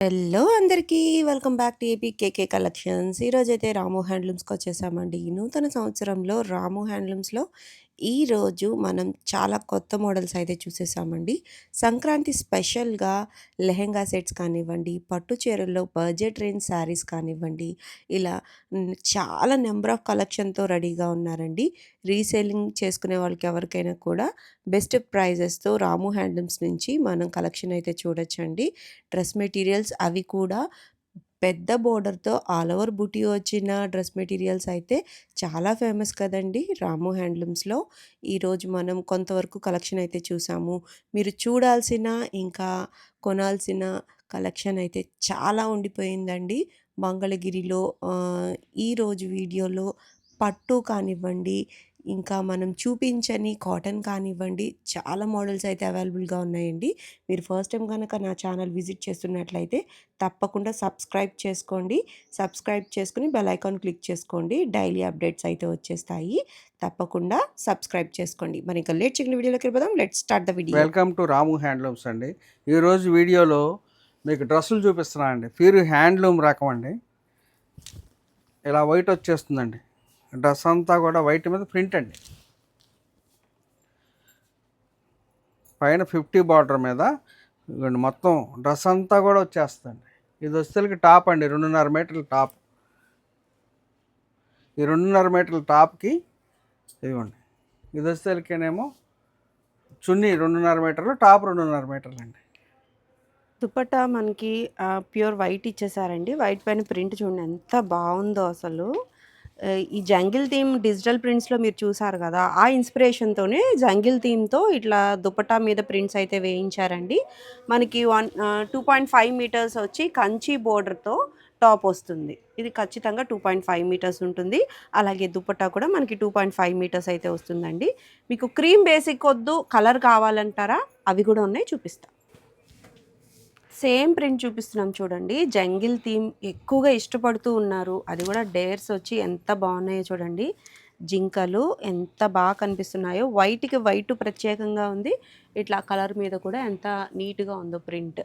Hello అందరికీ welcome back to AP KK collections. ఈరోజైతే రాము హ్యాండ్లూమ్స్కి వచ్చేసామండి నూతన సంవత్సరంలో రాము హ్యాండ్లూమ్స్లో ఈరోజు మనం చాలా కొత్త మోడల్స్ అయితే చూసేసామండి. సంక్రాంతి స్పెషల్గా లెహెంగా సెట్స్ కానివ్వండి పట్టు చీరల్లో బడ్జెట్ రేంజ్ శారీస్ కానివ్వండి ఇలా చాలా నెంబర్ ఆఫ్ కలెక్షన్తో రెడీగా ఉన్నారండి. రీసేలింగ్ చేసుకునే వాళ్ళకి ఎవరికైనా కూడా బెస్ట్ ప్రైజెస్తో రాము హ్యాండ్లూమ్స్ నుంచి మనం కలెక్షన్ అయితే చూడొచ్చండి. డ్రెస్ మెటీరియల్స్ అవి కూడా పెద్ద బోర్డర్‌తో ఆల్ ఓవర్ బుటీ వచ్చిన డ్రెస్ మెటీరియల్స్ అయితే చాలా ఫేమస్ కదండీ! రాము హ్యాండ్లూమ్స్‌లో. ఈరోజు మనం కొంతవరకు కలెక్షన్ అయితే చూసాము. మీరు చూడాల్సిన, ఇంకా కొనాల్సిన కలెక్షన్ అయితే చాలా ఉండిపోయిందండి. మంగళగిరిలో ఈరోజు వీడియోలో పట్టు కానివ్వండి, ఇంకా మనం చూపించని కాటన్ కానివ్వండి, చాలా మోడల్స్ అయితే అవైలబుల్‌గా ఉన్నాయండి. మీరు ఫస్ట్ టైం కనుక నా ఛానల్ విజిట్ చేస్తున్నట్లయితే తప్పకుండా సబ్స్క్రైబ్ చేసుకోండి. సబ్స్క్రైబ్ చేసుకొని బెల్ ఐకాన్ క్లిక్ చేసుకోండి. డైలీ అప్డేట్స్ అయితే వచ్చేస్తాయి. తప్పకుండా సబ్స్క్రైబ్ చేసుకోండి. మరి ఇంకా లేట్ చేయకుండా వీడియోలోకి వెళ్ళిపోదాం. Let's start the video. Welcome to Ramu handlooms అండి ఈరోజు వీడియోలో మీకు డ్రెస్సులు చూపిస్తున్నాను అండి ప్యూర్ హ్యాండ్లూమ్ రకం అండి ఇలా వైట్ వచ్చేస్తుందండి డ్రెస్ అంతా కూడా వైట్ మీద ప్రింట్ అండి పైన ఫిఫ్టీ బార్డర్ మీద మొత్తం డ్రెస్ అంతా కూడా వచ్చేస్తుంది ఇది వచ్చేసరికి టాప్ అండి రెండున్నర మీటర్ల టాప్ ఈ రెండున్నర మీటర్ల టాప్కి ఇదిగోండి ఇది వచ్చేసరికేనేమో చున్నీ రెండున్నర మీటర్లు టాప్ రెండున్నర మీటర్లు అండి దుపట్టా మనకి ప్యూర్ వైట్ ఇచ్చేసారండి. వైట్ పైన ప్రింట్ చూడండి ఎంత బాగుందో అసలు. ఈ జంగిల్ థీమ్ డిజిటల్ ప్రింట్స్‌లో మీరు చూసారు కదా ఆ ఇన్స్‌పిరేషన్‌తోనే జంగిల్ థీమ్‌తో ఇట్లా దుపట్టా మీద ప్రింట్స్ అయితే వేయించారండి. మనకి one two point five metres వచ్చి కంచి బోర్డర్‌తో టాప్ వస్తుంది. ఇది ఖచ్చితంగా 2.5 మీటర్స్ ఉంటుంది. అలాగే దుపట్టా కూడా మనకి 2.5 మీటర్స్ అయితే వస్తుందండి. మీకు క్రీమ్ బేసిక్ వద్దు, కలర్ కావాలంటారా? అవి కూడా ఉన్నాయి చూపిస్తాను సేమ్ ప్రింట్ చూపిస్తున్నాం చూడండి. జంగిల్ థీమ్ ఎక్కువగా ఇష్టపడుతూ ఉన్నారు. అది కూడా డేర్స్ వచ్చి ఎంత బాగున్నాయో చూడండి. జింకలు ఎంత బాగా కనిపిస్తున్నాయో. వైట్‌కి వైట్ ప్రత్యేకంగా ఉంది. ఇట్లా కలర్ మీద కూడా ఎంత నీట్‌గా ఉందో ప్రింట్.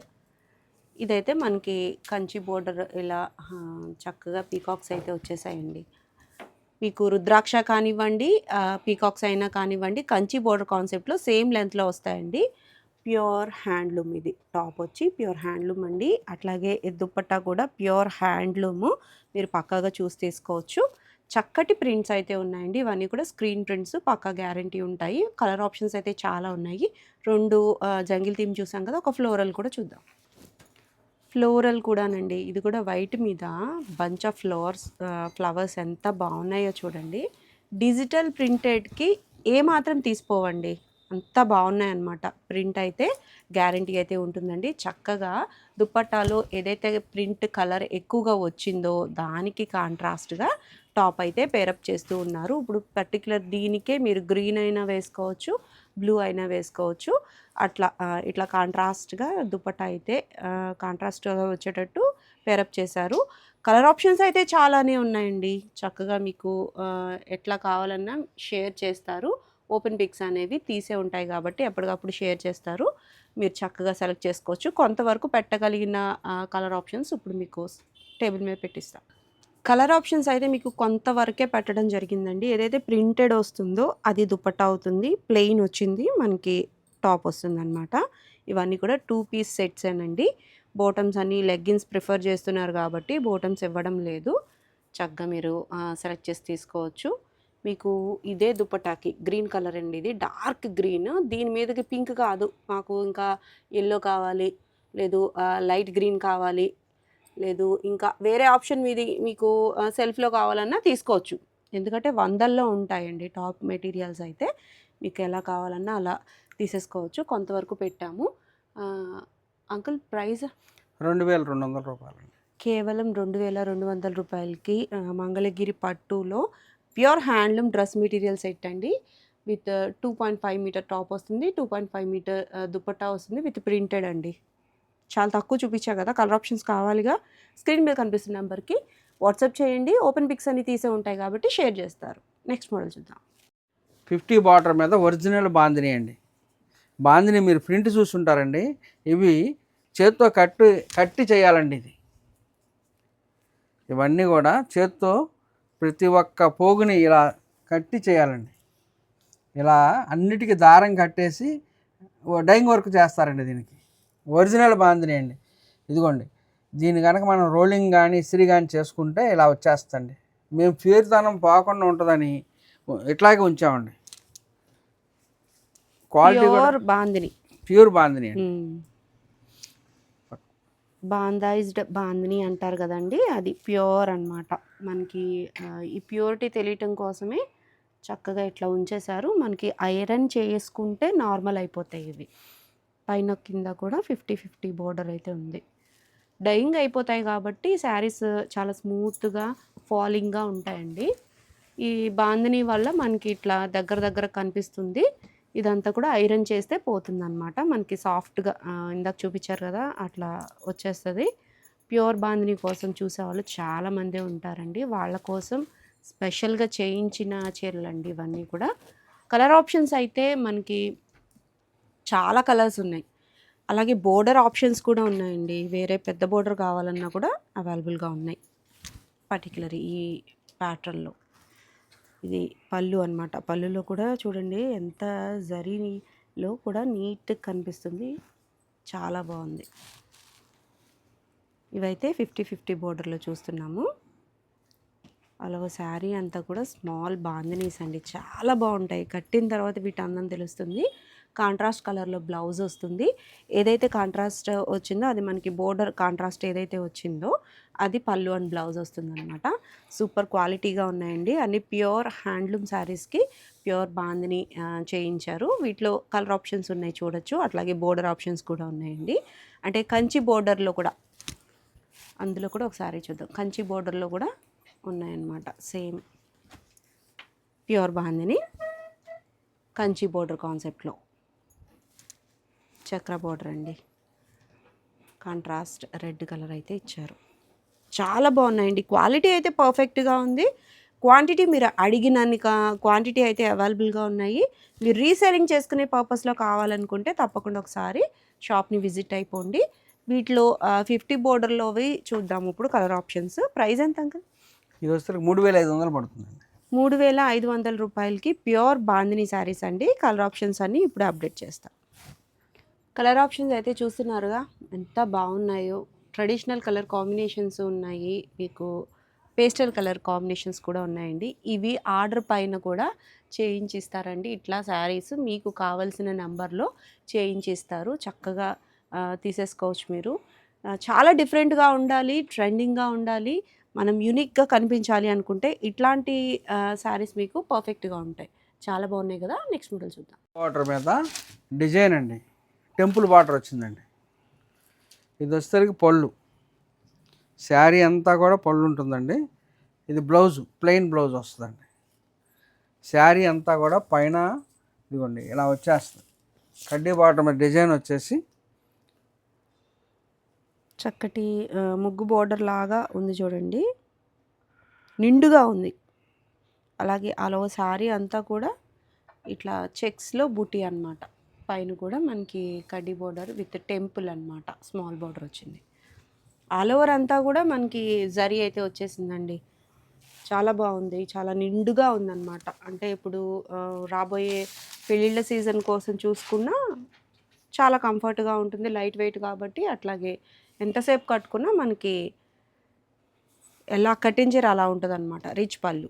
ఇదైతే మనకి కంచి బోర్డర్ ఇలా చక్కగా పీకాక్స్ అయితే వచ్చేసాయండి. మీకు రుద్రాక్ష కానివ్వండి, పీకాక్స్ అయినా కానివ్వండి, కంచి బోర్డర్ కాన్సెప్ట్‌లో సేమ్ లెంత్లో వస్తాయండి. ప్యూర్ హ్యాండ్లూమ్ ఇది. టాప్ వచ్చి ప్యూర్ హ్యాండ్లూమ్ అండి. అట్లాగే దుప్పట్టా కూడా ప్యూర్ హ్యాండ్లూము మీరు పక్కాగా చూసి తీసుకోవచ్చు. చక్కటి ప్రింట్స్ అయితే ఉన్నాయండి. ఇవన్నీ కూడా స్క్రీన్ ప్రింట్స్ పక్కా గ్యారంటీ ఉంటాయి. కలర్ ఆప్షన్స్ అయితే చాలా ఉన్నాయి. రెండు జంగిల్ థీమ్ చూసాం కదా! ఒక ఫ్లోరల్ కూడా చూద్దాం. ఫ్లోరల్ కూడానండి. ఇది కూడా వైట్ మీద బంచ్ ఆఫ్ ఫ్లవర్స్ ఫ్లవర్స్ ఎంత బాగున్నాయో చూడండి. డిజిటల్ ప్రింటెడ్‌కి ఏమాత్రం తీసిపోవండి. అంత బాగున్నాయి అనమాట ప్రింట్ అయితే గ్యారంటీ అయితే ఉంటుందండి. చక్కగా దుప్పట్టాలో ఏదైతే ప్రింట్ కలర్ ఎక్కువగా వచ్చిందో దానికి కాంట్రాస్ట్‌గా టాప్ అయితే పేరప్ చేస్తూ ఉన్నారు. ఇప్పుడు పర్టికులర్ దీనికే మీరు గ్రీన్ అయినా వేసుకోవచ్చు, బ్లూ అయినా వేసుకోవచ్చు. అట్లా ఇట్లా కాంట్రాస్ట్‌గా దుపట్టా అయితే కాంట్రాస్ట్‌గా వచ్చేటట్టు పేరప్ చేశారు. కలర్ ఆప్షన్స్ అయితే చాలానే ఉన్నాయండి. చక్కగా మీకు ఎట్లా కావాలన్నా షేర్ చేస్తారు. ఓపెన్ పిక్స్ అనేవి తీసే ఉంటాయి కాబట్టి ఎప్పటికప్పుడు షేర్ చేస్తారు. మీరు చక్కగా సెలెక్ట్ చేసుకోవచ్చు. కొంతవరకు పెట్టగలిగిన కలర్ ఆప్షన్స్ ఇప్పుడు మీకు టేబుల్ మీద పెట్టిస్తాను కలర్ ఆప్షన్స్ అయితే మీకు కొంతవరకే పెట్టడం జరిగిందండి. ఏదైతే ప్రింటెడ్ వస్తుందో అది దుపట్టా అవుతుంది. ప్లెయిన్ వచ్చింది మనకి టాప్ వస్తుందన్నమాట ఇవన్నీ కూడా టూ పీస్ సెట్సేనండి. బోటమ్స్ అన్ని లెగ్గిన్స్ ప్రిఫర్ చేస్తున్నారు కాబట్టి బోటమ్స్ ఇవ్వడం లేదు. చక్కగా మీరు సెలెక్ట్ చేసి తీసుకోవచ్చు. మీకు ఇదే దుపట్టాకి గ్రీన్ కలర్ అండి ఇది. Dark green. దీని మీదకి పింక్ కాదు. మాకు ఇంకా యెల్లో కావాలి. లేదు లైట్ గ్రీన్ కావాలి. లేదు ఇంకా వేరే ఆప్షన్ మీది మీకు సెల్ఫ్‌లో కావాలన్నా తీసుకోవచ్చు. ఎందుకంటే వందల్లో ఉంటాయండి టాప్ మెటీరియల్స్ అయితే. మీకు ఎలా కావాలన్నా అలా తీసేసుకోవచ్చు. కొంతవరకు పెట్టాము. Uncle price? 2200 రూపాయలండి. కేవలం 2200 రూపాయలకి ఆహ్, మంగళగిరి పట్టులో pure handloom dress material set అండి. విత్ 2.5 మీటర్ టాప్ వస్తుంది. 2.5 మీటర్ దుపట్టా వస్తుంది. విత్ ప్రింటెడ్ అండి. చాలా తక్కువ చూపించా కదా! కలర్ ఆప్షన్స్ కావాలిగా. స్క్రీన్ మీద కనిపిస్తున్న నెంబర్కి వాట్సాప్ చేయండి. ఓపెన్ పిక్స్ అన్ని తీసే ఉంటాయి కాబట్టి షేర్ చేస్తారు. నెక్స్ట్ మోడల్ చూద్దాం. 50 బార్డర్ మీద ఒరిజినల్ బాందిని అండి. బాందిని మీరు ప్రింట్ చూసుంటారండి. ఇవి చేత్తో కట్టు కట్టి చేయాలండి ఇది ఇవన్నీ కూడా చేత్తో ప్రతి ఒక్క పోగుని ఇలా కట్టి చేయాలండి. ఇలా అన్నిటికీ దారం కట్టేసి డైయింగ్ వర్క్ చేస్తారండి దీనికి. ఒరిజినల్ బాందిని అండి. ఇదిగోండి దీని కనుక మనం రోలింగ్ కానీ ఇస్త్రీ కానీ చేసుకుంటే ఇలా వచ్చేస్తండి మేము ప్యూర్తనం పోకుండా ఉంటుందని ఇట్లాగే ఉంచామండి. క్వాలిటీ బాందిని ప్యూర్ బాందిని అండి. బాందాయిజ్డ్ బాందిని అంటారు కదండి అది ప్యూర్ అన్నమాట. మనకి ఈ ప్యూరిటీ తెలియటం కోసమే చక్కగా ఇట్లా ఉంచేశారు. మనకి ఐరన్ చేసుకుంటే నార్మల్ అయిపోతాయి ఇవి. పైన కింద కూడా ఫిఫ్టీ ఫిఫ్టీ బోర్డర్ అయితే ఉంది. డైయింగ్ అయిపోతాయి కాబట్టి శారీస్ చాలా స్మూత్గా ఫాలింగ్గా ఉంటాయండి. ఈ బాందిని వల్ల మనకి ఇట్లా దగ్గర దగ్గర కనిపిస్తుంది. ఇదంతా కూడా ఐరన్ చేస్తే పోతుంది అనమాట మనకి సాఫ్ట్గా ఇందాక చూపించారు కదా అట్లా వచ్చేస్తుంది. ప్యూర్ బాందిని కోసం చూసేవాళ్ళు చాలామంది ఉంటారండి. వాళ్ళ కోసం స్పెషల్గా చేయించిన చీరలు అండి ఇవన్నీ కూడా. కలర్ ఆప్షన్స్ అయితే మనకి చాలా కలర్స్ ఉన్నాయి. అలాగే బోర్డర్ ఆప్షన్స్ కూడా ఉన్నాయండి. వేరే పెద్ద బోర్డర్ కావాలన్నా కూడా అవైలబుల్గా ఉన్నాయి. పర్టికులర్ ఈ ప్యాటర్న్లో. ఇది. పళ్ళు అన్నమాట. పళ్ళులో కూడా చూడండి ఎంత జరీలో కూడా నీట్గా కనిపిస్తుంది. చాలా బాగుంది. ఇవైతే ఫిఫ్టీ ఫిఫ్టీ బోర్డర్లో చూస్తున్నాము. అలాగ శారీ అంతా కూడా స్మాల్ బాందినీస్ అండి. చాలా బాగుంటాయి. కట్టిన తర్వాత వీటి అందం తెలుస్తుంది. కాంట్రాస్ట్ కలర్లో బ్లౌజ్ వస్తుంది. ఏదైతే కాంట్రాస్ట్ వచ్చిందో అది మనకి బోర్డర్ కాంట్రాస్ట్ ఏదైతే వచ్చిందో అది పళ్ళు అండ్ బ్లౌజ్ వస్తుందన్నమాట. సూపర్ క్వాలిటీగా ఉన్నాయండి. అన్ని ప్యూర్ హ్యాండ్లూమ్ శారీస్కి ప్యూర్ బాందిని చేయించారు. వీటిలో కలర్ ఆప్షన్స్ ఉన్నాయి చూడొచ్చు. అట్లాగే బోర్డర్ ఆప్షన్స్ కూడా ఉన్నాయండి. అంటే కంచి బోర్డర్లో కూడా అందులో కూడా ఒకసారి చూద్దాం. కంచి బోర్డర్లో కూడా ఉన్నాయన్నమాట. Same pure bandhani Kanchi border కాన్సెప్ట్లో. చక్ర బోర్డర్ అండి. కాంట్రాస్ట్ రెడ్ కలర్ అయితే ఇచ్చారు. చాలా బాగున్నాయండి. క్వాలిటీ అయితే పర్ఫెక్ట్గా ఉంది. క్వాంటిటీ మీరు అడిగినన్ని క్వాంటిటీ అయితే అవైలబుల్గా ఉన్నాయి. మీరు రీసేలింగ్ చేసుకునే పర్పస్లో కావాలనుకుంటే తప్పకుండా ఒకసారి షాప్ని విజిట్ అయిపోండి. వీటిలో ఫిఫ్టీ బోర్డర్లోవి చూద్దాము. ఇప్పుడు కలర్ ఆప్షన్స్ ప్రైస్ ఎంత అంకల్? ఇది వస్తే మూడు వేల ఐదు వందలు పడుతుందండి. మూడు వేల ఐదు వందల రూపాయలకి ప్యూర్ బాందిని శారీస్ అండి. కలర్ ఆప్షన్స్ అన్నీ ఇప్పుడు అప్డేట్ చేస్తా. కలర్ ఆప్షన్స్ అయితే చూస్తున్నారుగా ఎంత బాగున్నాయో. ట్రెడిషనల్ కలర్ కాంబినేషన్స్ ఉన్నాయి. మీకు పేస్టల్ కలర్ కాంబినేషన్స్ కూడా ఉన్నాయండి. ఇవి ఆర్డర్ పైన కూడా చేయించిస్తారండి. ఇట్లా శారీస్ మీకు కావలసిన నెంబర్లో చేయించిస్తారు. చక్కగా తీసేసుకోవచ్చు మీరు. చాలా డిఫరెంట్గా ఉండాలి ట్రెండింగ్గా ఉండాలి. మనం యూనిక్గా కనిపించాలి అనుకుంటే ఇట్లాంటి శారీస్ మీకు పర్ఫెక్ట్గా ఉంటాయి. చాలా బాగున్నాయి కదా. నెక్స్ట్ మోడల్ చూద్దాం. ఆర్డర్ మీద డిజైన్ అండి. టెంపుల్ బార్డర్ వచ్చిందండి. ఇది వచ్చేసరికి పళ్ళు. శారీ అంతా కూడా పళ్ళు ఉంటుందండి. ఇది బ్లౌజ్ ప్లెయిన్ బ్లౌజ్ వస్తుందండి. శారీ అంతా కూడా పైన ఇదిగోండి ఇలా వచ్చేస్తుంది. కడ్డీ బార్డర్ మీద డిజైన్ వచ్చేసి చక్కటి ముగ్గు బోర్డర్ లాగా ఉంది చూడండి. నిండుగా ఉంది. అలాగే అలవ శారీ అంతా కూడా ఇట్లా చెక్స్లో బుటీ అన్నమాట. పైన కూడా మనకి కడ్డీ బోర్డర్ విత్ టెంపుల్ అనమాట స్మాల్ బోర్డర్ వచ్చింది. ఆల్ ఓవర్ అంతా కూడా మనకి జరీ అయితే వచ్చేసిందండి. చాలా బాగుంది. చాలా నిండుగా ఉందన్నమాట. అంటే ఇప్పుడు రాబోయే పెళ్ళిళ్ళ సీజన్ కోసం చూసుకున్నా చాలా కంఫర్ట్గా ఉంటుంది. లైట్ వెయిట్ కాబట్టి అట్లాగే ఎంతసేపు కట్టుకున్నా మనకి ఎలా కట్టించారు అలా ఉంటుంది అనమాట రిచ్ పళ్ళు.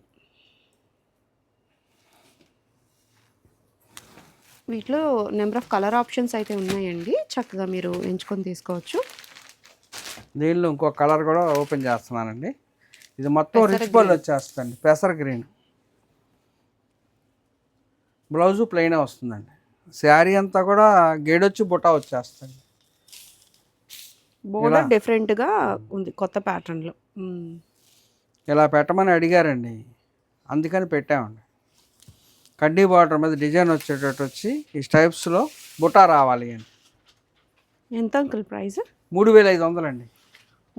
వీటిలో నెంబర్ ఆఫ్ కలర్ ఆప్షన్స్ అయితే ఉన్నాయండి. చక్కగా మీరు ఎంచుకొని తీసుకోవచ్చు. దీనిలో ఇంకో కలర్ కూడా ఓపెన్ చేస్తున్నానండి. ఇది మొత్తం రిచ్ పళ్ళు వచ్చేస్తుందండి. పెసర గ్రీన్ బ్లౌజు ప్లెయిన్ వస్తుందండి. శారీ అంతా కూడా గేడొచ్చి బుట్ట వచ్చేస్తుంది. బోర్డర్ డిఫరెంట్గా ఉంది కొత్త ప్యాటర్న్లో ఇలా పెట్టమని అడిగారండి. అందుకని పెట్టామండి. కడ్డీ బార్డర్ మీద డిజైన్ వచ్చేటట్టు వచ్చి ఈ స్టైప్స్లో బుట్ట రావాలి అని. ఎంత అంకుల్ ప్రైస్? మూడు వేల ఐదు వందలండి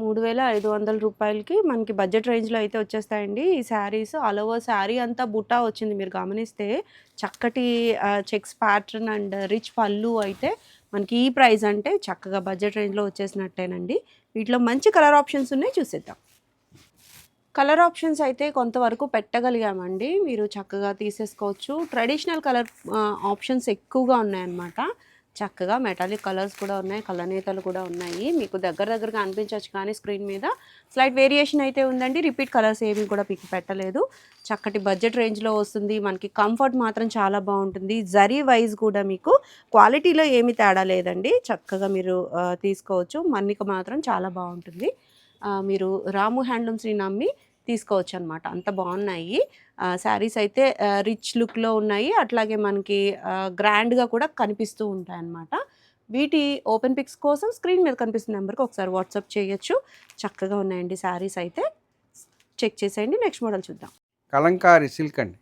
మూడు వేల ఐదు వందల రూపాయలకి మనకి బడ్జెట్ రేంజ్లో అయితే వచ్చేస్తాయండి. ఈ శారీస్ ఆల్ ఓవర్ శారీ అంతా బుట్టా వచ్చింది. మీరు గమనిస్తే చక్కటి చెక్స్ ప్యాటర్న్ అండ్ రిచ్ పళ్ళు అయితే మనకి ఈ ప్రైస్ అంటే చక్కగా బడ్జెట్ రేంజ్లో వచ్చేసినట్టేనండి. వీటిలో మంచి కలర్ ఆప్షన్స్ ఉన్నాయి. చూసేద్దాం. కలర్ ఆప్షన్స్ అయితే కొంతవరకు పెట్టగలిగామండి. మీరు చక్కగా తీసేసుకోవచ్చు. ట్రెడిషనల్ కలర్ ఆప్షన్స్ ఎక్కువగా ఉన్నాయన్నమాట. చక్కగా మెటాలిక్ కలర్స్ కూడా ఉన్నాయి కలనేతలు కూడా ఉన్నాయి. మీకు దగ్గర దగ్గరగా అనిపించవచ్చు కానీ స్క్రీన్ మీద స్లైట్ వేరియేషన్ అయితే ఉందండి. రిపీట్ కలర్స్ ఏమీ కూడా పిక్ పెట్టలేదు. చక్కటి బడ్జెట్ రేంజ్లో వస్తుంది. మనకి కంఫర్ట్ మాత్రం చాలా బాగుంటుంది. జరీ వైజ్ కూడా మీకు క్వాలిటీలో ఏమి తేడా లేదండి. చక్కగా మీరు తీసుకోవచ్చు. మన్నిక మాత్రం చాలా బాగుంటుంది. మీరు రాము హ్యాండ్లూమ్స్ని నమ్మి తీసుకోవచ్చు అనమాట అంత బాగున్నాయి. శారీస్ అయితే రిచ్ లుక్లో ఉన్నాయి. అట్లాగే మనకి గ్రాండ్గా కూడా కనిపిస్తూ ఉంటాయి అన్నమాట వీటి ఓపెన్ పిక్స్ కోసం స్క్రీన్ మీద కనిపిస్తున్న నెంబర్కి ఒకసారి వాట్సాప్ చేయొచ్చు. చక్కగా ఉన్నాయండి శారీస్ అయితే. చెక్ చేసేయండి. నెక్స్ట్ మోడల్ చూద్దాం. కలంకారీ సిల్క్ అండి.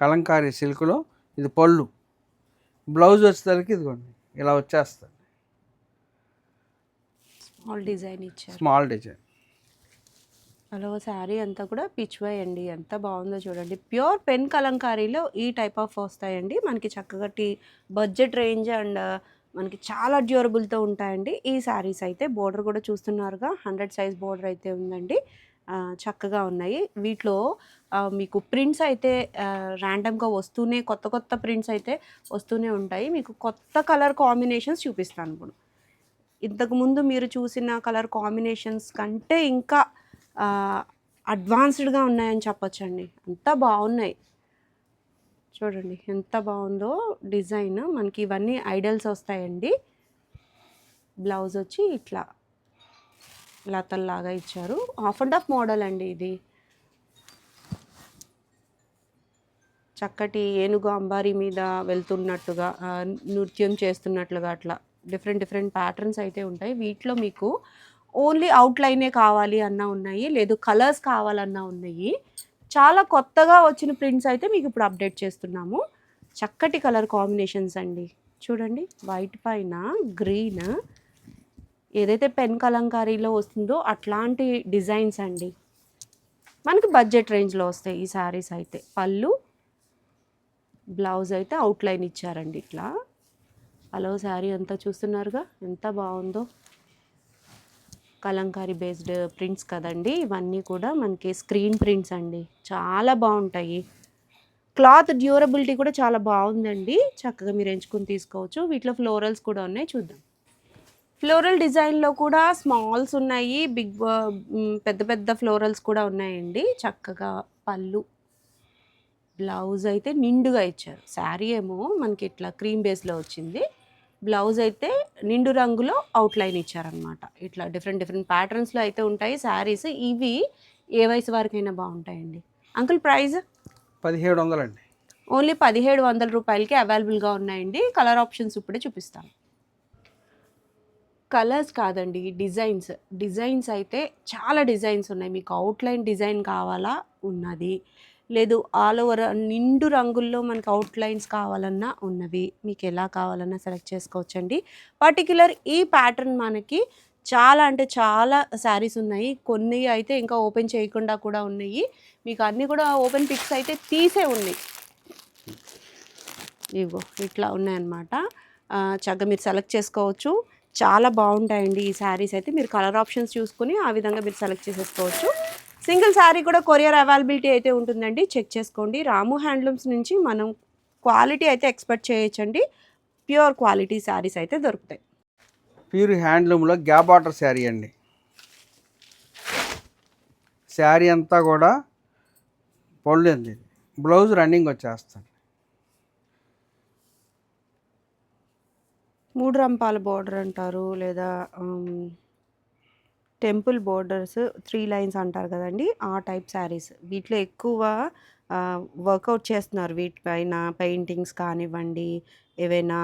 కలంకారీ సిల్క్లో ఇది పళ్ళు. బ్లౌజ్ వచ్చేసరికి ఇదిగోండి ఇలా వచ్చేస్తుంది. స్మాల్ డిజైన్ ఇచ్చారు. Small design. హలో శారీ అంతా కూడా పిచ్ వై అండి. ఎంత బాగుందో చూడండి. ప్యూర్ పెన్ కలంకారీలో ఈ టైప్ ఆఫ్ వస్తాయండి. మనకి చక్కగా టీ బడ్జెట్ రేంజ్ అండ్ మనకి చాలా డ్యూరబుల్తో ఉంటాయండి. ఈ శారీస్ అయితే బోర్డర్ కూడా చూస్తున్నారుగా. హండ్రెడ్ సైజ్ బోర్డర్ అయితే ఉందండి. చక్కగా ఉన్నాయి. వీటిలో మీకు ప్రింట్స్ అయితే ర్యాండమ్గా వస్తూనే కొత్త కొత్త ప్రింట్స్ అయితే వస్తూనే ఉంటాయి. మీకు కొత్త కలర్ కాంబినేషన్స్ చూపిస్తాను ఇప్పుడు. ఇంతకుముందు మీరు చూసిన కలర్ కాంబినేషన్స్ కంటే ఇంకా అడ్వాన్స్డ్గా ఉన్నాయని చెప్పొచ్చండి. అంత బాగున్నాయి. చూడండి ఎంత బాగుందో డిజైన్. మనకి ఇవన్నీ ఐడల్స్ వస్తాయండి. బ్లౌజ్ వచ్చి ఇట్లా లతల్లాగా ఇచ్చారు. హాఫ్ అండ్ ఆఫ్ మోడల్ అండి ఇది. చక్కటి ఏనుగు అంబారీ మీద వెళ్తున్నట్టుగా నృత్యం చేస్తున్నట్లుగా అట్లా. డిఫరెంట్ డిఫరెంట్ ప్యాటర్న్స్ అయితే ఉంటాయి. వీటిలో మీకు ఓన్లీ అవుట్లైనే కావాలి అన్నా ఉన్నాయి. లేదు కలర్స్ కావాలన్నా ఉన్నాయి. చాలా కొత్తగా వచ్చిన ప్రింట్స్ అయితే మీకు ఇప్పుడు అప్డేట్ చేస్తున్నాము. చక్కటి కలర్ కాంబినేషన్స్ అండి. చూడండి వైట్ పైన గ్రీన్ ఏదైతే పెన్ కలంకారీలో వస్తుందో అట్లాంటి డిజైన్స్ అండి. మనకి బడ్జెట్ రేంజ్లో వస్తాయి ఈ శారీస్ అయితే. పళ్ళు బ్లౌజ్ అయితే అవుట్లైన్ ఇచ్చారండి ఇట్లా. హలో శారీ అంతా చూస్తున్నారుగా? ఎంత బాగుందో? కలంకారీ బేస్డ్ ప్రింట్స్ కదండి. ఇవన్నీ కూడా మనకి స్క్రీన్ ప్రింట్స్ అండి. చాలా బాగుంటాయి. క్లాత్ డ్యూరబిలిటీ కూడా చాలా బాగుందండి. చక్కగా మీరు ఎంచుకుని తీసుకోవచ్చు. వీటిలో ఫ్లోరల్స్ కూడా ఉన్నాయి. చూద్దాం. ఫ్లోరల్ డిజైన్లో కూడా స్మాల్స్ ఉన్నాయి. బిగ్ పెద్ద పెద్ద ఫ్లోరల్స్ కూడా ఉన్నాయండి. చక్కగా పళ్ళు బ్లౌజ్ అయితే నిండుగా ఇచ్చారు. శారీ ఏమో మనకి ఇట్లా క్రీమ్ బేస్లో వచ్చింది. బ్లౌజ్ అయితే నిండు రంగులో అవుట్లైన్ ఇచ్చారనమాట ఇట్లా డిఫరెంట్ డిఫరెంట్ ప్యాటర్న్స్లో అయితే ఉంటాయి. శారీస్ ఇవి ఏ వయసు వరకైనా బాగుంటాయండి. అంకుల్ ప్రైస్ పదిహేడు వందలండి. ఓన్లీ పదిహేడు వందల రూపాయలకి అవైలబుల్గా ఉన్నాయండి. కలర్ ఆప్షన్స్ ఇప్పుడే చూపిస్తాను. కలర్స్ కాదండి డిజైన్స్ డిజైన్స్ అయితే చాలా డిజైన్స్ ఉన్నాయి. మీకు అవుట్లైన్ డిజైన్ కావాలా? ఉన్నది. లేదు ఆల్ ఓవర్ నిండు రంగుల్లో మనకు అవుట్లైన్స్ కావాలన్నా ఉన్నవి. మీకు ఎలా కావాలన్నా సెలెక్ట్ చేసుకోవచ్చండి. పర్టిక్యులర్ ఈ ప్యాటర్న్ మనకి చాలా అంటే చాలా శారీస్ ఉన్నాయి. కొన్ని అయితే ఇంకా ఓపెన్ చేయకుండా కూడా ఉన్నాయి. మీకు అన్నీ కూడా ఓపెన్ పిక్స్ అయితే తీసే ఉన్నాయి. ఇగో ఇట్లా ఉన్నాయన్నమాట. చక్కగా మీరు సెలెక్ట్ చేసుకోవచ్చు. చాలా బాగుంటాయండి ఈ శారీస్ అయితే. మీరు కలర్ ఆప్షన్స్ చూసుకుని ఆ విధంగా మీరు సెలెక్ట్ చేసేసుకోవచ్చు. సింగిల్ శారీ కూడా కొరియర్ అవైలబిలిటీ అయితే ఉంటుందండి. చెక్ చేసుకోండి. రాము హ్యాండ్లూమ్స్ నుంచి మనం క్వాలిటీ అయితే ఎక్స్పెక్ట్ చేయొచ్చండి. ప్యూర్ క్వాలిటీ శారీస్ అయితే దొరుకుతాయి. ప్యూర్ హ్యాండ్లూమ్లో గ్యాప్ బార్డర్ శారీ అండి. శారీ అంతా కూడా పళ్ళు అండి బ్లౌజ్ రన్నింగ్ వచ్చేస్తుంది. మూడు రంపాల బోర్డర్ అంటారు. లేదా టెంపుల్ బోర్డర్స్ త్రీ లైన్స్ అంటారు కదండి ఆ టైప్ శారీస్. వీటిలో ఎక్కువ వర్కౌట్ చేస్తున్నారు. వీటిపైన పెయింటింగ్స్ కానివ్వండి ఏవైనా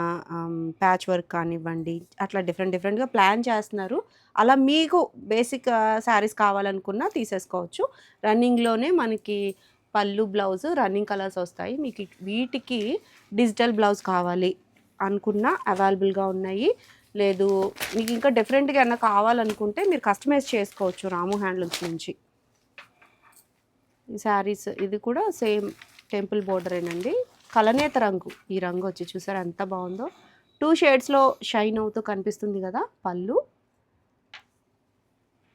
ప్యాచ్ వర్క్ కానివ్వండి అట్లా డిఫరెంట్ డిఫరెంట్గా ప్లాన్ చేస్తున్నారు. అలా మీకు బేసిక్ శారీస్ కావాలనుకున్నా తీసేసుకోవచ్చు. రన్నింగ్లోనే మనకి పళ్ళు బ్లౌజ్ రన్నింగ్ కలర్స్ వస్తాయి. మీకు వీటికి డిజిటల్ బ్లౌజ్ కావాలి అనుకున్నా అవైలబుల్గా ఉన్నాయి. లేదు. మీకు ఇంకా డిఫరెంట్గా ఏమైనా కావాలనుకుంటే మీరు కస్టమైజ్ చేసుకోవచ్చు రాము హ్యాండ్లూమ్స్ నుంచి. ఈ శారీస్ ఇది కూడా సేమ్ టెంపుల్ బోర్డరేనండి కలనేత రంగు ఈ రంగు వచ్చి చూసారా ఎంత బాగుందో. టూ షేడ్స్లో షైన్ అవుతూ కనిపిస్తుంది కదా పళ్ళు.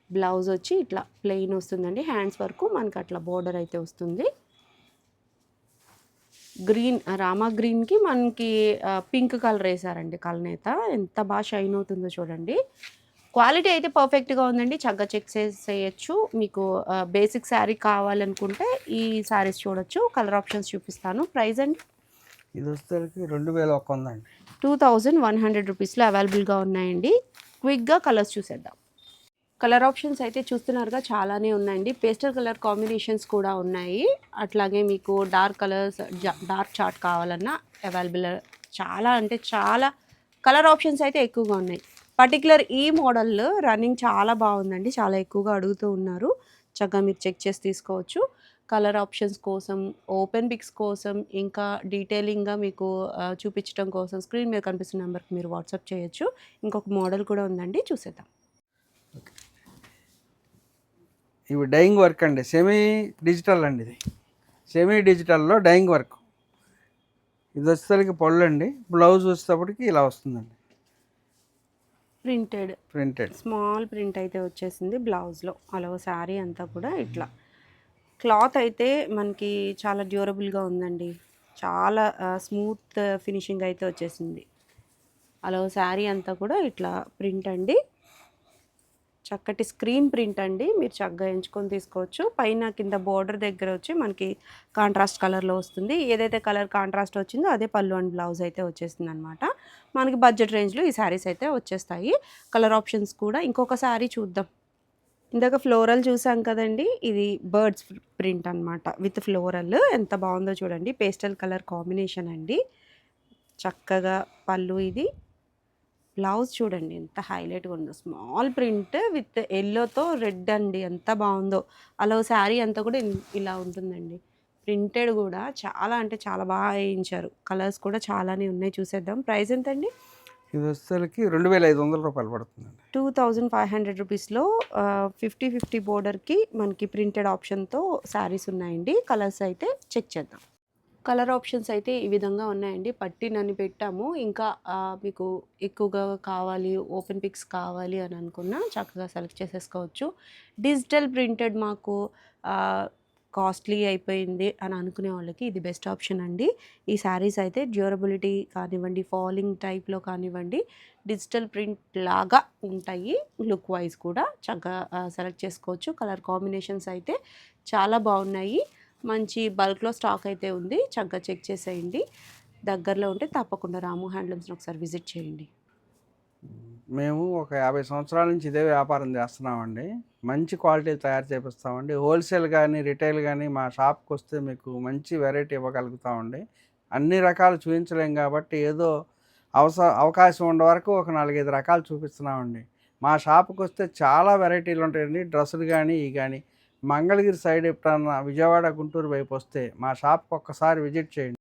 బ్లౌజ్ వచ్చి ఇట్లా ప్లెయిన్ వస్తుందండి. హ్యాండ్స్ వరకు మనకి అట్లా బోర్డర్ అయితే వస్తుంది. గ్రీన్ రామా గ్రీన్కి మనకి పింక్ కలర్ వేసారండి కలనేత. ఎంత బాగా షైన్ అవుతుందో చూడండి. క్వాలిటీ అయితే పర్ఫెక్ట్గా ఉందండి. చక్కగా చెక్ చేసేయచ్చు. మీకు బేసిక్ శారీ కావాలనుకుంటే ఈ శారీస్ చూడొచ్చు. కలర్ ఆప్షన్స్ చూపిస్తాను. ప్రైస్ అండి? ఇది వచ్చేసరికి రెండు వేల ఒక్క ఉందండి టూ థౌజండ్ వన్ హండ్రెడ్ రూపీస్లో అవైలబుల్గా ఉన్నాయండి. క్విక్గా కలర్స్ చూసేద్దాం. కలర్ ఆప్షన్స్ అయితే చూస్తున్నారుగా చాలానే ఉన్నాయండి. పేస్టల్ కలర్ కాంబినేషన్స్ కూడా ఉన్నాయి. అట్లాగే మీకు డార్క్ కలర్స్ డార్క్ చాట్ కావాలన్నా అవైలబుల్ చాలా అంటే చాలా కలర్ ఆప్షన్స్ అయితే ఎక్కువగా ఉన్నాయి. పర్టికులర్ ఈ మోడల్ రన్నింగ్ చాలా బాగుందండి. చాలా ఎక్కువగా అడుగుతూ ఉన్నారు. చక్కగా మీరు చెక్ చేసి తీసుకోవచ్చు. కలర్ ఆప్షన్స్ కోసం ఓపెన్ పిక్స్ కోసం ఇంకా డీటెయిలింగ్గా మీకు చూపించడం కోసం స్క్రీన్ మీద కనిపిస్తున్న నెంబర్కి మీరు వాట్సాప్ చేయొచ్చు. ఇంకొక మోడల్ కూడా ఉందండి. చూసేద్దాం. ఇవి డైయింగ్ వర్క్ అండి. సెమీ డిజిటల్ అండి ఇది. సెమీ డిజిటల్లో డైయింగ్ వర్క్. ఇది వచ్చేసరికి పళ్ళు అండి బ్లౌజ్ వచ్చేటప్పటికి ఇలా వస్తుందండి. ప్రింటెడ్. ప్రింటెడ్. స్మాల్ ప్రింట్ అయితే వచ్చేసింది బ్లౌజ్లో. అలా శారీ అంతా కూడా ఇట్లా. క్లాత్ అయితే మనకి చాలా డ్యూరబుల్గా ఉందండి. చాలా స్మూత్ ఫినిషింగ్ అయితే వచ్చేసింది. అలా శారీ అంతా కూడా ఇట్లా ప్రింట్ అండి. చక్కటి స్క్రీన్ ప్రింట్ అండి. మీరు చక్కగా ఎంచుకొని తీసుకోవచ్చు. పైన కింద బోర్డర్ దగ్గర వచ్చి మనకి కాంట్రాస్ట్ కలర్లో వస్తుంది. ఏదైతే కలర్ కాంట్రాస్ట్ వచ్చిందో అదే పళ్ళు అండ్ బ్లౌజ్ అయితే వచ్చేసింది అనమాట మనకి బడ్జెట్ రేంజ్లో ఈ శారీస్ అయితే వచ్చేస్తాయి. కలర్ ఆప్షన్స్ కూడా ఇంకొక శారీ చూద్దాం. ఇందాక ఫ్లోరల్ చూసాం కదండి. ఇది బర్డ్స్ ప్రింట్ అన్నమాట. With floral. ఎంత బాగుందో చూడండి. పేస్టల్ కలర్ కాంబినేషన్ అండి. చక్కగా పళ్ళు ఇది. బ్లౌజ్ చూడండి ఎంత హైలైట్గా ఉందో. స్మాల్ ప్రింట్ విత్ ఎల్లోతో రెడ్ అండి. ఎంత బాగుందో. అలా శారీ అంతా కూడా ఇలా ఉంటుందండి. ప్రింటెడ్ కూడా చాలా అంటే చాలా బాగా వేయించారు. కలర్స్ కూడా చాలానే ఉన్నాయి. చూసేద్దాం. ప్రైస్ ఎంతండి? ఇది వచ్చేసరికి రెండు వేల ఐదు వందల రూపాయలు పడుతుందండి. టూ థౌజండ్ ఫైవ్ హండ్రెడ్ రూపీస్లో ఫిఫ్టీ ఫిఫ్టీ బోర్డర్కి మనకి ప్రింటెడ్ ఆప్షన్తో శారీస్ ఉన్నాయండి. కలర్స్ అయితే చెక్ చేద్దాం. కలర్ ఆప్షన్స్ అయితే ఈ విధంగా ఉన్నాయండి. పట్టి నన్ను పెట్టాము. ఇంకా మీకు ఎక్కువగా కావాలి ఓపెన్ పిక్స్ కావాలి అని అనుకున్నా చక్కగా సెలెక్ట్ చేసేసుకోవచ్చు. డిజిటల్ ప్రింటెడ్ మాకు కాస్ట్లీ అయిపోయింది అని అనుకునే వాళ్ళకి ఇది బెస్ట్ ఆప్షన్ అండి. ఈ శారీస్ అయితే డ్యూరబిలిటీ కానివ్వండి ఫాలింగ్ టైప్లో కానివ్వండి డిజిటల్ ప్రింట్ లాగా ఉంటాయి. లుక్ వైజ్ కూడా చక్కగా సెలెక్ట్ చేసుకోవచ్చు. కలర్ కాంబినేషన్స్ అయితే చాలా బాగున్నాయి. మంచి బల్క్లో స్టాక్ అయితే ఉంది. చక్కగా చెక్ చేసేయండి. దగ్గరలో ఉంటే తప్పకుండా రాము హ్యాండ్లూమ్స్ని ఒకసారి విజిట్ చేయండి. మేము ఒక యాభై సంవత్సరాల నుంచి ఇదే వ్యాపారం చేస్తున్నామండి. మంచి క్వాలిటీ తయారు చేపిస్తామండి. హోల్సేల్ కానీ రిటైల్ కానీ మా షాప్కి వస్తే మీకు మంచి వెరైటీ ఇవ్వగలుగుతామండి. అన్ని రకాలు చూపించలేం కాబట్టి ఏదో అవస అవకాశం ఉండే వరకు ఒక నాలుగైదు రకాలు చూపిస్తున్నామండి. మా షాప్కి వస్తే చాలా వెరైటీలు ఉంటాయండి డ్రెస్సులు కానీ ఇవి కానీ మంగళగిరి సైడ్ ఎప్పుడన్నా విజయవాడ గుంటూరు వైపు వస్తే మా షాప్కి ఒక్కసారి విజిట్ చేయండి.